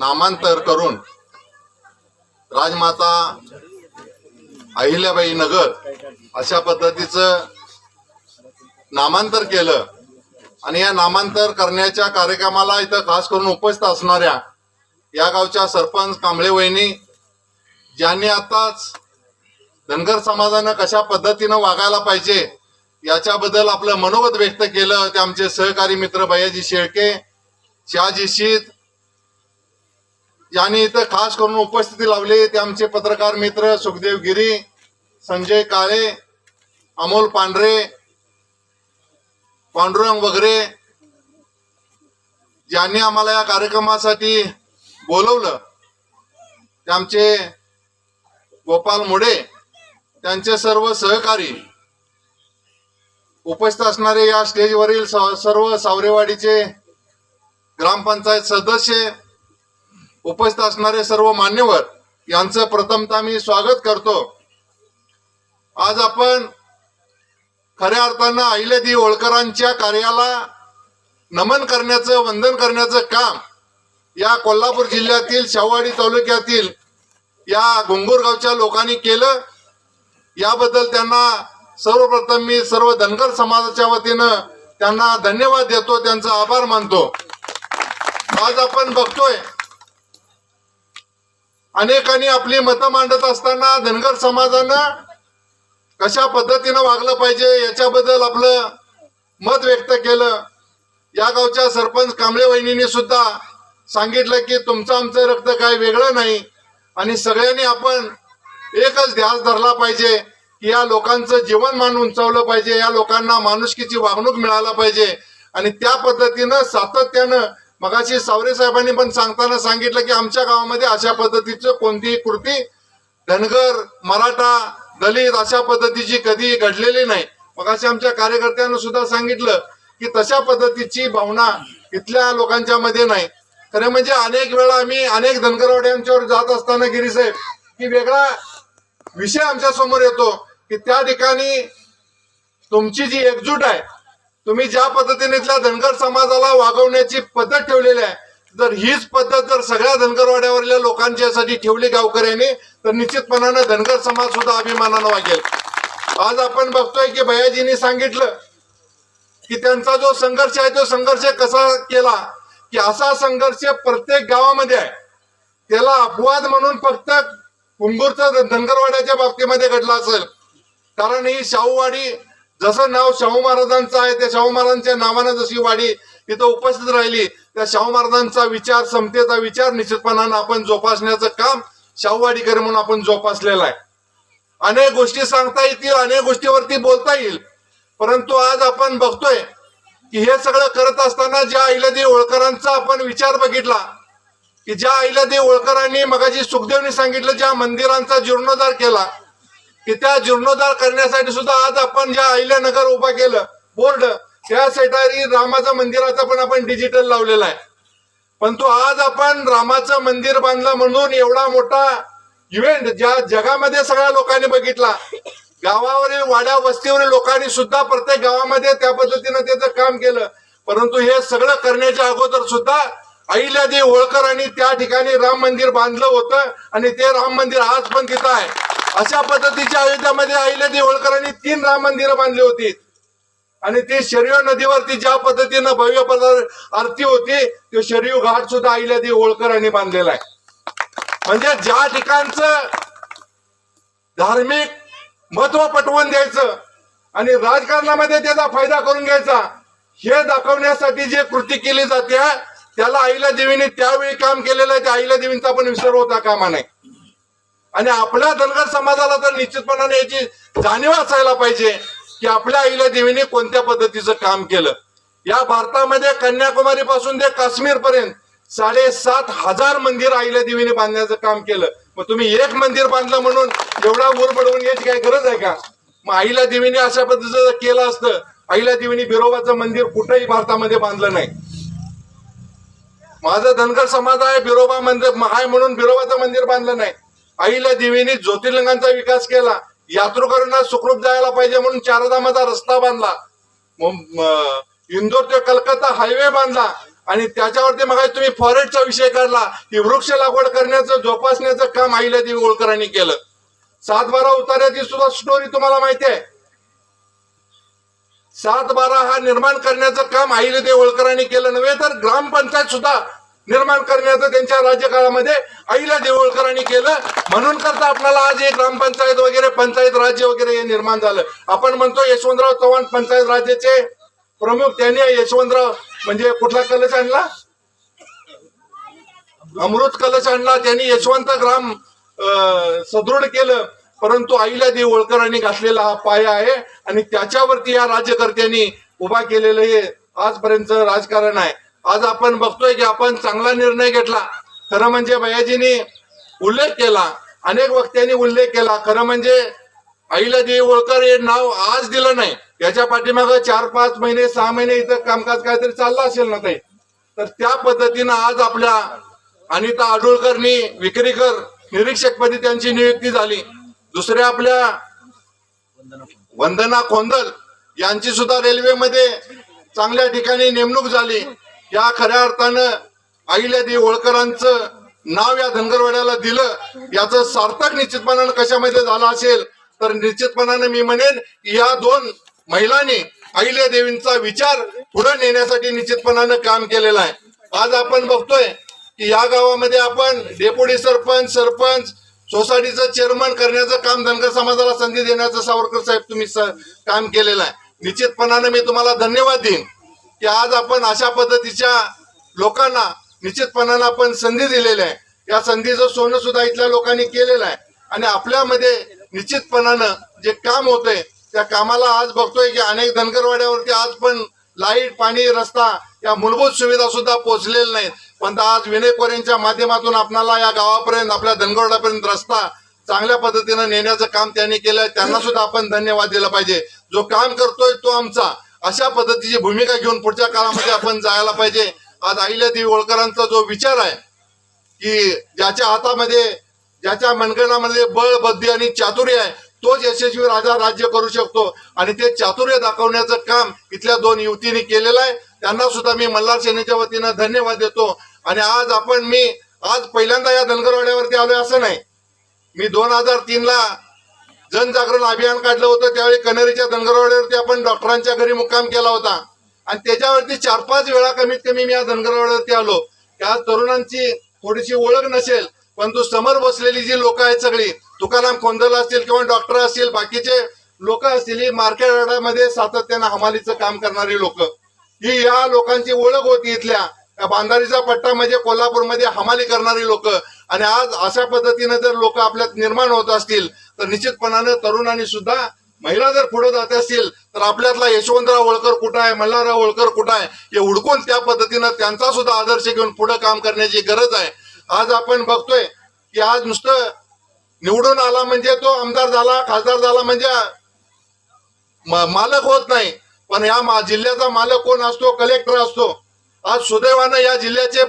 नामांतर करून राजमाता अहिल्याबाई नगर अशा पद्धतीचं नामांतर केलं. आणि या नामांतर करण्याच्या कार्यक्रमाला इथं खास करून उपस्थित असणाऱ्या या गावच्या सरपंच कांबळे वहिनी ज्यांनी आताच धनगर समाजानं कशा पद्धतीनं वागायला पाहिजे याच्याबद्दल आपलं मनोगत व्यक्त केलं. ते आमचे सहकारी मित्र भैयाजी शेळके शहाजी शीत यांनी इथं खास करून उपस्थिती लावली. ते आमचे पत्रकार मित्र सुखदेव गिरी संजय काळे अमोल पांढरे पांडुरंग वगैरे ज्यांनी आम्हाला या कार्यक्रमासाठी बोलवलं. ते आमचे गोपाल मोडे त्यांचे सर्व सहकारी उपस्थित असणारे या स्टेजवरील सर्व सावरेवाडीचे ग्रामपंचायत सदस्य उपस्थित असणारे सर्व मान्यवर यांचं प्रथमतः मी स्वागत करतो. आज आपण खऱ्या अर्थानं अहिल्यादेवी होळकरांच्या कार्याला नमन करण्याचं वंदन करण्याचं काम या कोल्हापूर जिल्ह्यातील शाहवाडी तालुक्यातील या घुंगूरगावच्या लोकांनी केलं. याबद्दल त्यांना सर्वप्रथम मी सर्व धनगर समाजाच्या वतीनं त्यांना धन्यवाद देतो त्यांचा आभार मानतो. आज आपण बघतोय अनेकांनी आपली मतं मांडत असताना धनगर समाजानं कशा पद्धतीनं वागलं पाहिजे याच्याबद्दल आपलं मत व्यक्त केलं. या गावच्या सरपंच कांबळे वहिनीने सुद्धा सांगितलं की तुमचं आमचं रक्त काय वेगळं नाही आणि सगळ्यांनी आपण एकच ध्यास धरला पाहिजे की या लोकांचं जीवनमान उंचावलं पाहिजे या लोकांना माणुसकीची वागणूक मिळायला पाहिजे आणि त्या पद्धतीनं सातत्यानं मगाशी सावरे साहेबांनी पण सांगताना सांगितलं की आमच्या गावामध्ये अशा पद्धतीचं कोणतीही कृती धनगर मराठा दलित अशा पद्धतीची कधी घडलेली नाही. मगाशी आमच्या कार्यकर्त्यांना सुद्धा सांगितलं की तशा पद्धतीची भावना इथल्या लोकांच्या मध्ये नाही. खरं म्हणजे अनेक वेळा आम्ही अनेक धनगरवाड्यांच्यावर जात असताना गिरीसाहेब की वेगळा विषय आमच्यासमोर येतो की त्या ठिकाणी तुमची जी एकजूट आहे तुम्ही ज्या पद्धतीने इथल्या धनगर समाजाला वागवण्याची पद्धत ठेवलेली आहे जर हीच पद्धत जर सगळ्या धनगरवाड्यावरल्या लोकांच्यासाठी ठेवली गावकऱ्यांनी तर निश्चितपणानं धनगर समाज सुद्धा अभिमानानं वागेल. आज आपण बघतोय की भयाजींनी सांगितलं की त्यांचा जो संघर्ष आहे तो संघर्ष कसा केला की असा संघर्ष प्रत्येक गावामध्ये आहे. त्याला अपवाद म्हणून फक्त कुंभूरचा धनगरवाड्याच्या बाबतीमध्ये घडला असेल. कारण ही शाहूवाडी जसं नाव शाहू महाराजांचं आहे त्या शाहू महाराजांच्या नावानं जशी वाडी इथं उपस्थित राहिली त्या शाहू महाराजांचा विचार समतेचा विचार निश्चितपणानं आपण जोपासण्याचं काम शाहूवाडीकर म्हणून आपण जोपासलेलं आहे. अनेक गोष्टी सांगता येतील अनेक गोष्टीवरती बोलता येईल. परंतु आज आपण बघतोय की हे सगळं करत असताना ज्या अहिल्यादेवी होळकरांचा आपण विचार बघितला की ज्या अहिल्यादेवी होळकरांनी मगाशी सुखदेवनी सांगितलं ज्या मंदिरांचा जीर्णोद्धार केला की त्या जीर्णोद्धार करण्यासाठी सुद्धा आज आपण ज्या अहिल्यानगर उभा केलं बोर्ड त्या सेटारी रामाचं मंदिराचा पण आपण डिजिटल लावलेला आहे. परंतु आज आपण रामाचं मंदिर बांधलं म्हणून एवढा मोठा इव्हेंट ज्या जगामध्ये सगळ्या लोकांनी बघितला गावावरील वाड्या वस्तीवरील लोकांनी सुद्धा प्रत्येक गावामध्ये त्या पद्धतीनं त्याचं काम केलं. परंतु हे सगळं करण्याच्या अगोदर सुद्धा अहिल्यादेवी होळकरांनी त्या ठिकाणी राम मंदिर बांधलं होतं आणि ते राम मंदिर आज पण तिथं आहे. अशा पद्धतीच्या अयोध्यामध्ये अहिल्यादेवी होळकरांनी तीन राम मंदिरं बांधली होती. आणि ती शरीर नदीवरती ज्या पद्धतीनं भव्य पदार्थ आरती होती तो शरीर घाट सुद्धा अहिल्यादेवी होळकरांनी बांधलेला आहे. म्हणजे ज्या ठिकाणचं धार्मिक महत्त्व पटवून द्यायचं आणि राजकारणामध्ये त्याचा फायदा करून घ्यायचा हे दाखवण्यासाठी जे कृती केली जाते त्याला आईला देवीने त्यावेळी काम केलेलं आहे त्या आईला देवींचा पण विसर होता कामा नाही आणि आपल्या धनगर समाजाला तर निश्चितपणाने याची जाणीव असायला पाहिजे की आपल्या आईला देवीने कोणत्या पद्धतीचं काम केलं. या भारतामध्ये कन्याकुमारी पासून ते काश्मीर पर्यंत साडेसात हजार मंदिर आईला देवीने बांधण्याचं काम केलं. मग तुम्ही एक मंदिर बांधलं म्हणून एवढा मूर पडवून घ्यायची काय गरज आहे का? मग आईला देवीने अशा पद्धतीचं केलं असतं आईला देवीने बिरोबाचं मंदिर कुठंही भारतामध्ये बांधलं नाही. माझा धनगर समाज आहे बिरोबा मंदिर आहे म्हणून बिरोबाचं मंदिर बांधलं नाही. आईला देवीने ज्योतिर्लिंगांचा विकास केला. यात्रेकरूंना सुखरूप जायला पाहिजे म्हणून चारधामाचा रस्ता बांधला. इंदोर ते कलकत्ता हायवे बांधला. आणि त्याच्यावरती मग तुम्ही फॉरेस्टचा विषय काढला. की वृक्ष लागवड करण्याचं जोपासण्याचं काम अहिल्यादेवी होळकरांनी केलं. सात बारा उतार्याची सुद्धा स्टोरी तुम्हाला माहिती आहे. सात बारा हा निर्माण करण्याचं काम अहिल्यादेवी होळकरांनी केलं नव्हे तर ग्रामपंचायत सुद्धा निर्माण करण्याचं त्यांच्या राज्यकाळामध्ये अहिल्यादेवी देऊळकरांनी केलं. म्हणून करता आपल्याला आज एक ग्रामपंचायत वगैरे पंचायत राज्य वगैरे हे निर्माण झालं. आपण म्हणतो यशवंतराव चव्हाण पंचायत राज्याचे प्रमुख त्यांनी यशवंतराव म्हणजे कुठला कलश आणला? अमृत कलश आणला. त्यांनी यशवंत ग्राम अं, सदृढ केलं. परंतु अहिल्यादेवी होळकरांनी घातलेला हा पाया आहे. आणि त्याच्यावरती या राज्यकर्त्यांनी उभा केलेलं हे आजपर्यंत राजकारण आहे. आज आपण बघतोय की आपण चांगला निर्णय घेतला. खरं म्हणजे भैयाजीनी उल्लेख केला. अनेक वक्त्यांनी उल्लेख केला. खरं म्हणजे आईला होळकर हे नाव आज दिलं नाही. याच्या पाठीमागं चार पाच महिने सहा महिने इथं कामकाज काहीतरी चाललं असेल ना ते तर त्या पद्धतीनं आज आपल्या अनिता आडुळकरनी विक्रीकर निरीक्षकपदी त्यांची नियुक्ती झाली. दुसऱ्या आपल्या वंदना खोंदल यांची सुद्धा रेल्वेमध्ये चांगल्या ठिकाणी नेमणूक झाली. या खऱ्या अर्थानं अहिल्यादेवी होळकरांचं नाव या धनगरवाड्याला दिलं याचं सार्थक निश्चितपणानं कशामध्ये झालं असेल तर निश्चितपणानं मी म्हणेन या दोन महिलांनी अहिल्या देवींचा विचार पुढे नेण्यासाठी निश्चितपणानं काम केलेलं आहे. आज आपण बघतोय की या गावामध्ये आपण डेप्युटी सरपंच सरपंच सोसायटीचं चेअरमन करण्याचं काम धनगर समाजाला संधी देण्याचं सावरकर साहेब तुम्ही स- काम केलेलं आहे. निश्चितपणानं मी तुम्हाला धन्यवाद देईन. की आज आपण अशा पद्धतीच्या लोकांना निश्चितपणानं आपण संधी दिलेली आहे. या संधीचं सोनं सुद्धा इथल्या लोकांनी केलेलं आहे. आणि आपल्यामध्ये निश्चितपणानं जे काम होतंय त्या कामाला आज बघतोय की अनेक धनगरवाड्यावरती आज पण लाइट पाणी रस्ता या मूलभूत सुविधा सुद्धा पोहोचलेल्या नाहीत. पण आज विनय कोरेंच्या माध्यमातून आपणाला या गावापर्यंत आपल्या धनगरवाड्यापर्यंत रस्ता चांगल्या पद्धतीनं नेण्याचं काम त्यांनी केलं त्यांना सुद्धा आपण धन्यवाद दिला पाहिजे. जो काम करतोय तो आमचा. अशा पद्धतीची भूमिका घेऊन पुढच्या काळामध्ये आपण जायला पाहिजे. आज अहिल्यादेवी होळकरांचा जो विचार आहे की ज्याच्या हातामध्ये ज्याच्या मनगणामध्ये बळ बुद्धी आणि चातुर्य आहे तोच यशस्वी राजा राज्य करू शकतो. आणि ते चातुर्य दाखवण्याचं काम इथल्या दोन युवतींनी केलेलं आहे. त्यांना सुद्धा मी मल्हार सेनेच्या वतीनं धन्यवाद देतो. आणि आज आपण मी आज पहिल्यांदा या धनगरवाड्यावरती आलोय असं नाही. मी दोन हजार तीन ला जनजागरण अभियान काढलं होतं त्यावेळी कनेरीच्या धनगरवाड्यावरती आपण डॉक्टरांच्या घरी मुक्काम केला होता. आणि त्याच्यावरती चार पाच वेळा कमीत कमी मी या धनगरवाड्यावरती आलो. त्या तरुणांची थोडीशी ओळख नसेल परंतु समोर बसलेली जी लोक आहेत सगळी तुकाराम कोंदल असतील किंवा डॉक्टर असतील बाकीचे लोक असतील ही मार्केट सातत्यानं हमालीचं काम करणारी लोक. ही या लोकांची ओळख होती इथल्या. बांधारीचा पट्टा म्हणजे कोल्हापूरमध्ये हमाली करणारी लोक. आणि आज अशा पद्धतीने जर लोक आपल्यात निर्माण होत असतील तर निश्चितपणानं तरुणांनी सुद्धा महिला जर पुढे जात असतील तर आपल्यातला यशवंतराव होळकर कुठं आहे मल्हारराव होळकर कुठं आहे हे उडकून त्या पद्धतीनं त्यांचा सुद्धा आदर्श घेऊन पुढे काम करण्याची गरज आहे. आज आपण बघतोय की आज नुसतं निवडून आला म्हणजे तो आमदार झाला खासदार झाला म्हणजे मालक होत नाही. पण या मा- जिल्ह्याचा मालक कोण असतो कलेक्टर असतो. आज सुदैवानं या जिल्ह्याचे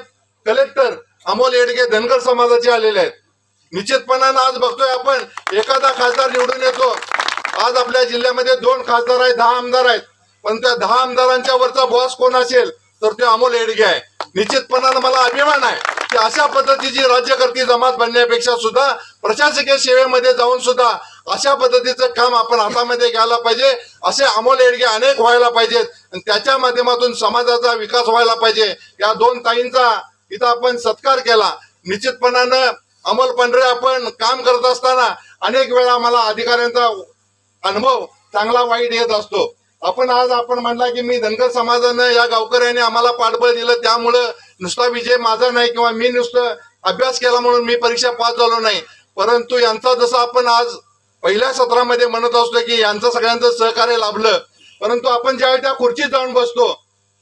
कलेक्टर अमोल येडगे धनगर समाजाचे आलेले आहेत. निश्चितपणानं आज बघतोय आपण एखादा खासदार निवडून येतो. आज आपल्या जिल्ह्यामध्ये दोन खासदार आहेत दहा आमदार आहेत. पण त्या दहा आमदारांच्या वरचा बॉस कोण असेल तर ते अमोल येडगे आहे. निश्चितपणानं मला अभिमान आहे की अशा पद्धतीची राज्यकर्ती जमात बनण्यापेक्षा सुद्धा प्रशासकीय सेवेमध्ये जाऊन सुद्धा अशा पद्धतीचं काम आपण हातामध्ये घ्यायला पाहिजे. असे अमोल येडगे अनेक व्हायला पाहिजेत. आणि त्याच्या माध्यमातून समाजाचा विकास व्हायला पाहिजे. या दोन ताईंचा इथं आपण सत्कार केला. निश्चितपणानं अमोल पंढरे आपण काम करत असताना अनेक वेळा आम्हाला अधिकाऱ्यांचा अनुभव चांगला वाईट येत असतो. आपण आज आपण म्हणला की मी धनगर समाजानं या गावकऱ्यांनी आम्हाला पाठबळ दिलं. त्यामुळं नुसता विजय माझा नाही किंवा मी नुसतं अभ्यास केला म्हणून मी परीक्षा पास झालो नाही. परंतु यांचा जसं आपण आज पहिल्या सत्रामध्ये म्हणत असतो की यांचं सगळ्यांचं सहकार्य लाभलं. परंतु आपण ज्यावेळी त्या खुर्चीत जाऊन बसतो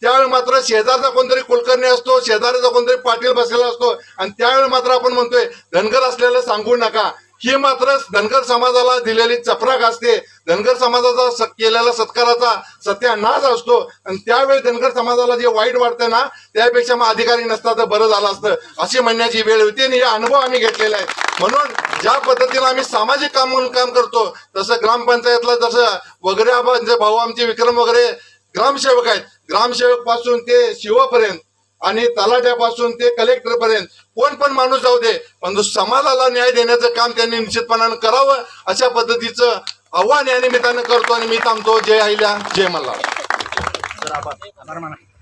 त्यावेळी मात्र शेजारचा कोणतरी कुलकर्णी असतो शेजारीचा कोणतरी पाटील बसलेला असतो. आणि त्यावेळी मात्र आपण म्हणतोय धनगर असलेलं सांगू नका. ही मात्र धनगर समाजाला दिलेली चपराक असते. धनगर समाजाचा स- केलेला सत्काराचा सत्यानाश असतो. आणि त्यावेळी धनगर समाजाला जे वाईट वाटतं ना त्यापेक्षा मग अधिकारी नसता तर बरं झालं असतं. अशी म्हणण्याची वेळ होती आणि हे अनुभव आम्ही घेतलेला आहे. म्हणून ज्या पद्धतीनं आम्ही सामाजिक काम म्हणून काम करतो तसं ग्रामपंचायतला जसं वगैरे भाऊ आमचे विक्रम वगैरे ग्रामसेवक आहेत. ग्रामसेवकपासून ते शिवपर्यंत आणि तलाट्यापासून ते कलेक्टर पर्यंत. कोण पण माणूस जाऊ दे पण समाजाला न्याय देण्याचं काम त्यांनी निश्चितपणानं करावं अशा पद्धतीचं आव्हान या निमित्तानं करतो आणि मी थांबतो. जय आईला जय मल्हार.